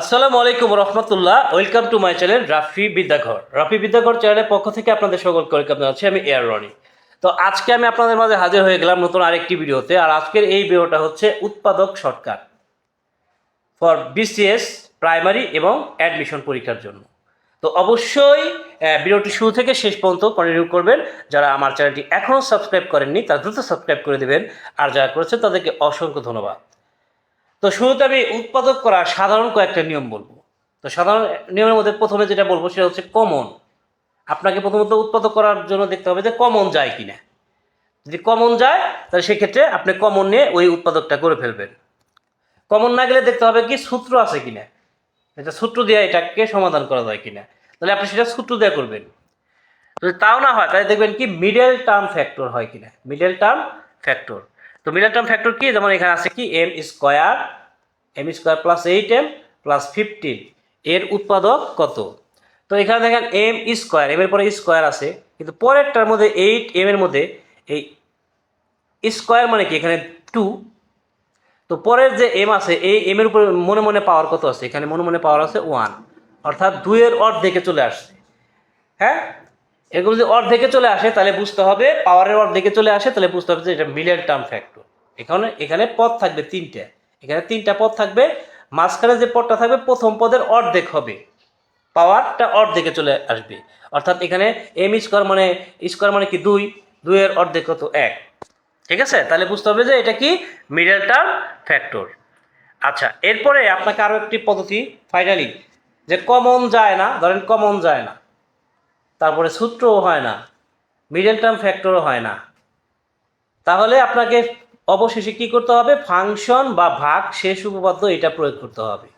আসসালামু আলাইকুম রহমতুল্লাহ। Welcome to my channel Rafi Bidyaghar. Rafi Bidyaghar চ্যানেলের পক্ষ থেকে আপনাদের সকলকে ওয়েলকাম জানাচ্ছি। আমি এয়ার রনি। তো আজকে আমি আপনাদের মাঝে হাজির হয়ে গেলাম নতুন আরেকটি ভিডিওতে, আর আজকের এই ভিডিওটা হচ্ছে উৎপাদক শর্টকাট ফর বিসিএস প্রাইমারি এবং অ্যাডমিশন পরীক্ষার জন্য। তো অবশ্যই ভিডিওটি শুরু থেকে শেষ পর্যন্ত কন্টিনিউ করবেন। যারা আমার চ্যানেলটি এখনও সাবস্ক্রাইব করেননি, তারা দ্রুত সাবস্ক্রাইব করে দেবেন। আর যারা করেছেন, তাদেরকে অসংখ্য ধন্যবাদ। তো শুরুতে আমি উৎপাদক করা সাধারণ কয়েকটা নিয়ম বলব। তো সাধারণ নিয়মের মধ্যে প্রথমে যেটা বলব সেটা হচ্ছে কমন আপনাকে প্রথমত উৎপাদক করার জন্য দেখতে হবে যে কমন যায় কিনা। যদি কমন যায়, তাহলে সেক্ষেত্রে আপনি কমন নিয়ে ওই উৎপাদকটা করে ফেলবেন। কমন না গেলে দেখতে হবে কি সূত্র আছে কিনা। এটা সূত্র দিয়ে এটাকে সমাধান করা যায় কিনা। তাহলে আপনি সেটা সূত্র দিয়ে করবেন। যদি তাও না হয়, তাহলে দেখবেন কি মিডল টার্ম ফ্যাক্টর হয় কিনা। মিডল টার্ম ফ্যাক্টর তো মিডল টার্ম ফ্যাক্টর কি? যেমন এখানে আছে কি? M square M square plus eight M plus fifteen এর উৎপাদক কত? তো এখানে দেখেন এম স্কোয়ার এম এর পরে স্কোয়ার আছে, কিন্তু পরেরটার মধ্যে এইট এম এর মধ্যে এই স্কোয়ার মানে কি? এখানে টু তো পরের যে এম আছে, এই এম এর উপরে মনে মনে পাওয়ার কত আছে? এখানে মনে মনে পাওয়ার আছে ওয়ান অর্থাৎ দুইয়ের অর্ধেকে চলে আসছে। হ্যাঁ? এরকম যদি অর্ধেকে চলে আসে, তাহলে বুঝতে হবে পাওয়ারের অর্ধেকে চলে আসে, তাহলে বুঝতে হবে যে এটা মিলিয়ন টার্ম ফ্যাক্টর এখানে এখানে পদ থাকবে তিনটে। এখানে তিনটা পদ থাকবে, মাঝখানে যে পদটা থাকবে, প্রথম পদের অর্ধেক হবে। পাওয়ারটা অর্ধেকে চলে আসবে। অর্থাৎ এখানে এম স্কোয়ার মানে স্কোয়ার মানে কি দুই? দুইয়ের অর্ধেক কত? এক। ঠিক আছে? তাহলে বুঝতে হবে যে এটা কি মিডল টার্ম ফ্যাক্টর আচ্ছা এরপরে আপনাকে আরও একটি পদ্ধতি ফাইনালি যে কমন যায় না, ধরেন কমন যায় না। তারপরে সূত্রও হয় না মিডল টার্ম ফ্যাক্টরও হয় না। তাহলে আপনাকে অবশেষে কি করতে হবে? ফাংশন বা ভাগ শেষ উপপাদ্য এটা প্রয়োগ করতে হবে।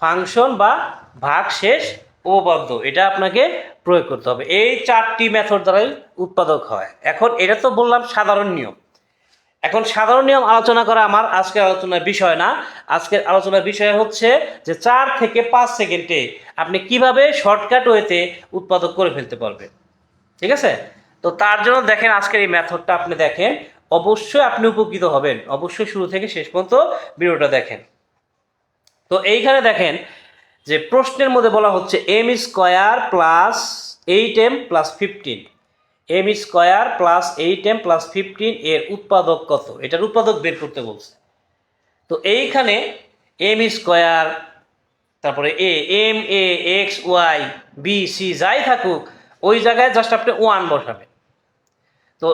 ফাংশন বা ভাগ শেষ উপপাদ্য এটা আপনাকে প্রয়োগ করতে হবে। এই চারটি মেথড দ্বারাই উৎপাদক হয়। এখন এটা তো বললাম সাধারণ নিয়ম। এখন সাধারণ নিয়ম আলোচনা করা আমার আজকের আলোচনার বিষয় না। আজকের আলোচনার বিষয় হচ্ছে যে চার থেকে পাঁচ সেকেন্ডে আপনি কীভাবে শর্টকাট ওয়েতে উৎপাদক করে ফেলতে পারবেন ঠিক আছে? তো তার জন্য দেখেন আজকের এই মেথডটা আপনি দেখেন, অবশ্যই আপনি উপকৃত হবেন। অবশ্যই শুরু থেকে শেষ পর্যন্ত ভিডিওটা দেখেন। তো এইখানে দেখেন যে প্রশ্নের মধ্যে বলা হচ্ছে M square plus eight M plus fifteen M square plus eight M plus fifteen এর উৎপাদক কত? এটার উৎপাদক বের করতে বলছে। তো এইখানে এম স্কোয়ার তারপরে A M A X Y B C যাই থাকুক, ওই জায়গায় জাস্ট আপনি ওয়ান বসাবেন। তো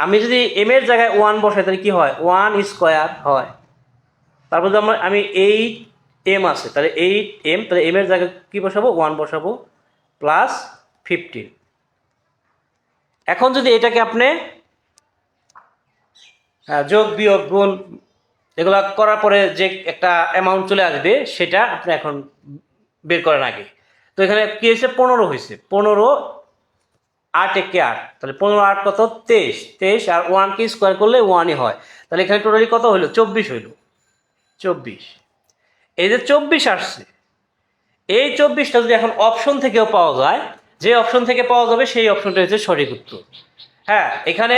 আমি যদি এম এর জায়গায় ওয়ান বসাই, তাহলে কি হয়? ওয়ান স্কোয়ার হয়। তারপর যদি আমার আমি এইট এম আছে, তাহলে এইট এম তাহলে এম এর জায়গায় কী বসাবো? ওয়ান বসাবো প্লাস ফিফটিন এখন যদি এটাকে আপনি যোগ বিয়োগ গুণ এগুলো করার পরে যে একটা অ্যামাউন্ট চলে আসবে, সেটা আপনি এখন বের করেন আগে। তো এখানে কী হয়েছে? পনেরো হয়েছে। পনেরো আট একে আট। তাহলে পনেরো আট কত? তেইশ। তেইশ আর ওয়ানকে স্কোয়ার করলে ওয়ানই হয়। তাহলে এখানে টোটালি কত হলো চব্বিশ হইল। চব্বিশ। এই যে চব্বিশ আসছে, এই চব্বিশটা যদি এখন অপশন থেকেও পাওয়া যায়, যে অপশন থেকে পাওয়া যাবে, সেই অপশনটা হচ্ছে সঠিক উত্তর। হ্যাঁ এখানে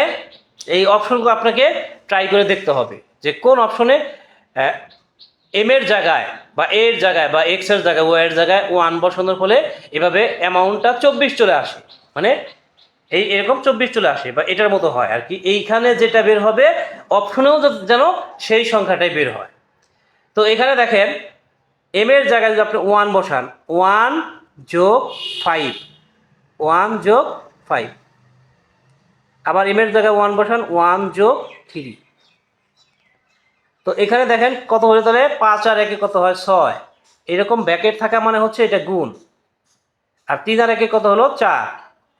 এই অপশনগুলো আপনাকে ট্রাই করে দেখতে হবে। যে কোন অপশনে এম এর জায়গায় বা এর জায়গায় বা এক্সের জায়গায় ওয়াই এর জায়গায় ওয়ান বসানোর ফলে এভাবে অ্যামাউন্টটা চব্বিশ চলে আসে। মানে এই এরকম চব্বিশ চলে আসে বা এটার মতো হয় আর কি। এইখানে যেটা বের হবে অপশনেও যেন সেই সংখ্যাটাই বের হয়। তো এখানে দেখেন এম এর জায়গায় যদি আপনি ওয়ান বসান ওয়ান যোগ ফাইভ ওয়ান যোগ ফাইভ আবার এম এর জায়গায় ওয়ান বসান ওয়ান যোগ থ্রি তো এখানে দেখেন কত হলে তাহলে পাঁচ আর একে কত হয় ছয়। এরকম ব্যাকেট থাকা মানে হচ্ছে এটা গুণ। আর তিন আর একে কত হলো? চার।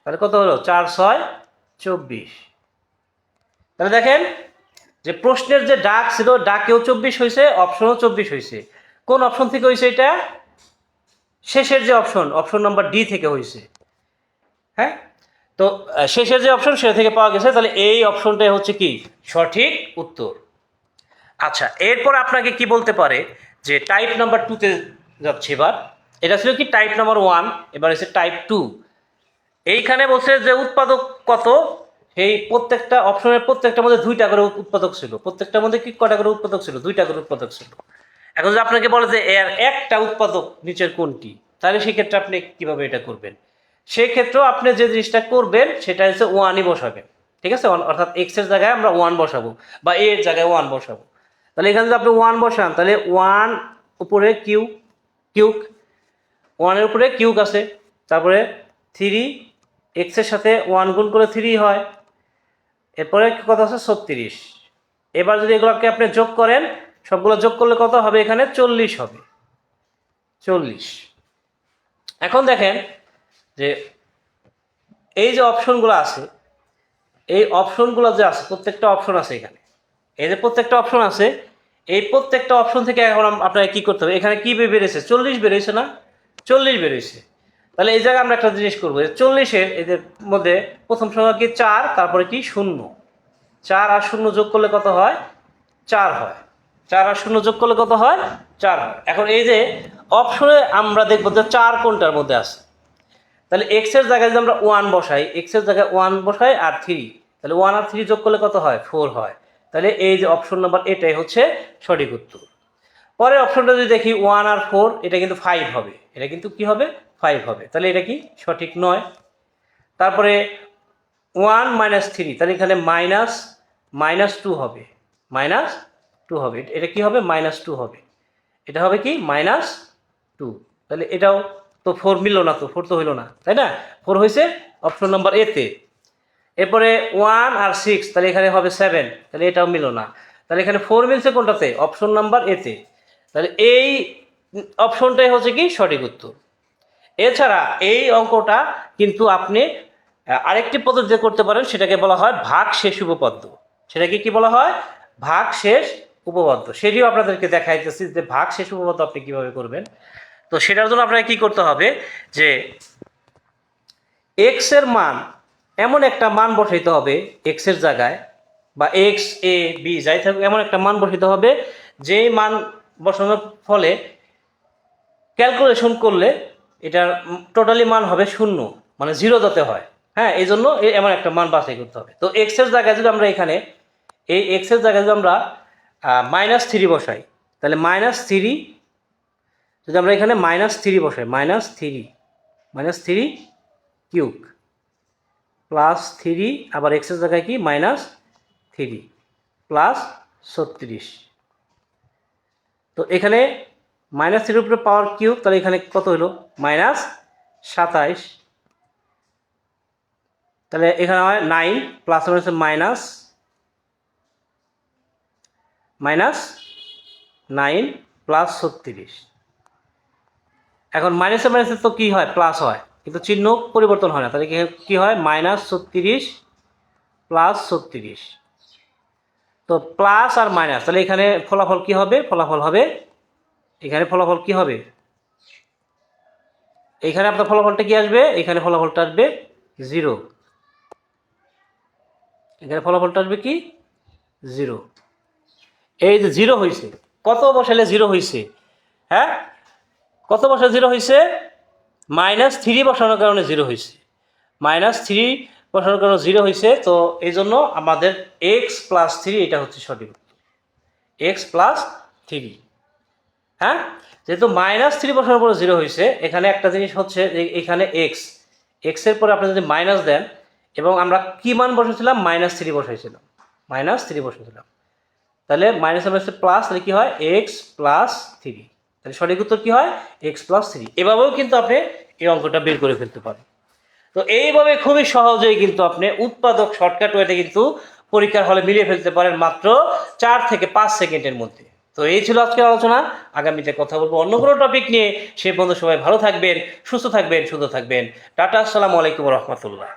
তাহলে কত হলো? চার, ছয়, চব্বিশ। তাহলে দেখেন যে প্রশ্নের যে ডাক ছিল ডাকেও চব্বিশ হয়েছে, অপশনও চব্বিশ হয়েছে। কোন অপশন থেকে হয়েছে এটা? শেষের যে অপশন অপশন নাম্বার ডি থেকে হয়েছে। হ্যাঁ? তো শেষের যে অপশন সেটা থেকে পাওয়া গেছে। তাহলে এই অপশনটাই হচ্ছে কি? সঠিক উত্তর। আচ্ছা এরপর আপনাকে কি বলতে পারে যে টাইপ নাম্বার টুতে যাচ্ছে এবার? এটা ছিল কি টাইপ নাম্বার ওয়ান এবার এসে টাইপ টু এইখানে বলছে যে উৎপাদক কত? এই প্রত্যেকটা অপশনের প্রত্যেকটার মধ্যে দুইটা করে উৎপাদক ছিল। প্রত্যেকটার মধ্যে কি কটা করে উৎপাদক ছিল? দুইটা করে উৎপাদক ছিল। এখন যদি আপনাকে বলে যে এর একটা উৎপাদক নিচের কোনটি? তাহলে সেক্ষেত্রে আপনি কীভাবে এটা করবেন? সেক্ষেত্রেও আপনি যে জিনিসটা করবেন, সেটা হচ্ছে ওয়ানই বসাবেন। ঠিক আছে? অর্থাৎ এক্সের জায়গায় আমরা ওয়ান বসাবো বা এর জায়গায় ওয়ান বসাবো। তাহলে এখানে যদি আপনি ওয়ান বসান, তাহলে ওয়ান উপরে কিউ, কিউক ওয়ানের উপরে কিউক আছে। তারপরে থ্রি এক্সের সাথে ওয়ান গুণ করে থ্রি হয়। এরপরে কত আছে? ছত্রিশ। এবার যদি এগুলোকে আপনি যোগ করেন, সবগুলো যোগ করলে কত হবে? এখানে চল্লিশ হবে। চল্লিশ। এখন দেখেন যে এই যে অপশনগুলো আছে, এই অপশনগুলো যে আছে, প্রত্যেকটা অপশন আছে এখানে। এই যে প্রত্যেকটা অপশন আছে এই প্রত্যেকটা অপশন থেকে এখন আপনাকে কি করতে হবে? এখানে কি বেরিয়েছে? চল্লিশ বেরিয়েছে না? চল্লিশ বেরিয়েছে। তাহলে এই জায়গায় আমরা একটা জিনিস করব চল্লিশের এদের মধ্যে প্রথম সংখ্যা কি চার, তারপরে কি শূন্য। চার আর শূন্য যোগ করলে কত হয়? চার হয়। চার আর শূন্য যোগ করলে কত হয়? চার হয়। এখন এই যে অপশনে আমরা দেখব যে চার কোনটার মধ্যে আছে? তাহলে এক্সের জায়গায় যদি আমরা ওয়ান বসাই এক্সের জায়গায় ওয়ান বসাই আর থ্রি তাহলে ওয়ান আর থ্রি যোগ করলে কত হয়? ফোর হয়। তাহলে এই যে অপশন নাম্বার এটাই হচ্ছে সঠিক উত্তর। পরের অপশনটা যদি দেখি ওয়ান আর ফোর এটা কিন্তু ফাইভ হবে। এটা কিন্তু কি হবে? ফাইভ হবে। তাহলে এটা কি? সঠিক নয়। তারপরে ওয়ান মাইনাস থ্রি তাহলে এখানে মাইনাস মাইনাস টু হবে। মাইনাস টু হবে। এটা কি হবে? মাইনাস টু হবে। এটা হবে কি? মাইনাস টু তাহলে এটাও তো ফোর মিললো না তো ফোর তো হইল না। তাই না? ফোর হয়েছে অপশন নাম্বার এতে এরপরে ওয়ান আর সিক্স তাহলে এখানে হবে সেভেন তাহলে এটাও মিললো না। তাহলে এখানে ফোর মিলছে কোনটাতে? অপশন নাম্বার এতে তাহলে এই অপশনটাই হচ্ছে কি? সঠিক উত্তর। এছাড়া এই অঙ্কটা কিন্তু আপনি আরেকটি পদ্ধতিতে করতে পারেন, সেটাকে বলা হয় ভাগ শেষ উপপাদ্য। সেটাকে কি বলা হয়? ভাগ শেষ উপপাদ্য। সেটিও আপনাদেরকে দেখাইতেছি যে ভাগ শেষ উপপাদ্য আপনি কীভাবে করবেন। তো সেটার জন্য আপনাকে কি করতে হবে? যে এক্সের মান এমন একটা মান বসাইতে হবে এক্সের জায়গায়, বা এক্স এ বি যাই থাকুক, এমন একটা মান বসাইতে হবে, যে মান বসানোর ফলে ক্যালকুলেশন করলে এটার টোটালি মান হবে শূন্য মানে জিরো যাতে হয়। হ্যাঁ এই জন্য এমন একটা মান বাছাই করতে হবে। তো এক্সের জায়গায় যদি আমরা এখানে, এই এক্সের জায়গায় যদি আমরা মাইনাস থ্রি বসাই, তাহলে মাইনাস থ্রি যদি আমরা এখানে মাইনাস থ্রি বসাই minus three minus three cube plus three, আবার এক্সের জায়গায় কি? মাইনাস থ্রি, প্লাস ছত্রিশ। তো এখানে মাইনাস থ্রির উপরে পাওয়ার কিউব, তাহলে এখানে কত হলো? মাইনাস সাতাইশ। তাহলে এখানে হয় নাইন, প্লাস হচ্ছে মাইনাস মাইনাস নাইন, প্লাস ছত্রিশ। এখন মাইনাসে মাইনাসে তো কী হয়? প্লাস হয়। কিন্তু চিহ্ন পরিবর্তন হয় না। তাহলে কি- হয় মাইনাস ছত্রিশ প্লাস ছত্রিশ। তো প্লাস আর মাইনাস, তাহলে এখানে ফলাফল কি হবে? ফলাফল হবে, এখানে ফলাফল কি হবে? এখানে আপনার ফলাফলটা কি আসবে? এখানে ফলাফলটা আসবে জিরো। এখানে ফলাফলটা আসবে কি? জিরো। এই যে জিরো হয়েছে কত বসালে জিরো হয়েছে হ্যাঁ? কত বসা জিরো হয়েছে মাইনাস থ্রি বসানোর কারণে জিরো হয়েছে। মাইনাস থ্রি বসানোর কারণে জিরো হয়েছে, তো এই জন্য আমাদের এক্স প্লাস থ্রি এটা হচ্ছে সঠিক এক্স প্লাস থ্রি হ্যাঁ? যেহেতু মাইনাস থ্রি বসানোর পরে জিরো হয়েছে, এখানে একটা জিনিস হচ্ছে এখানে এক্স এক্সের পরে আপনি যদি মাইনাস দেন, এবং আমরা কী মান বসেছিলাম? মাইনাস থ্রি বসাইছিলাম। মাইনাস থ্রি বসেছিলাম তাহলে মাইনাস প্লাস তাহলে কী হয়? এক্স প্লাস থ্রি তাহলে সঠিক উত্তর কী হয়? এক্স প্লাস থ্রি এভাবেও কিন্তু আপনি এই অঙ্কটা বের করে ফেলতে পারেন। তো এইভাবে খুবই সহজেই কিন্তু আপনি উৎপাদক শর্টকাট ওয়েতে কিন্তু পরীক্ষার হলে মিলিয়ে ফেলতে পারেন মাত্র চার থেকে পাঁচ সেকেন্ডের মধ্যে। তো এই ছিল আজকের আলোচনা। আগামীতে কথা বলব অন্য কোনো টপিক নিয়ে। সে পর্যন্ত সবাই ভালো থাকবেন, সুস্থ থাকবেন, সুন্দর থাকবেন। টাটা, আসসালামু আলাইকুম রহমতুল্লাহ।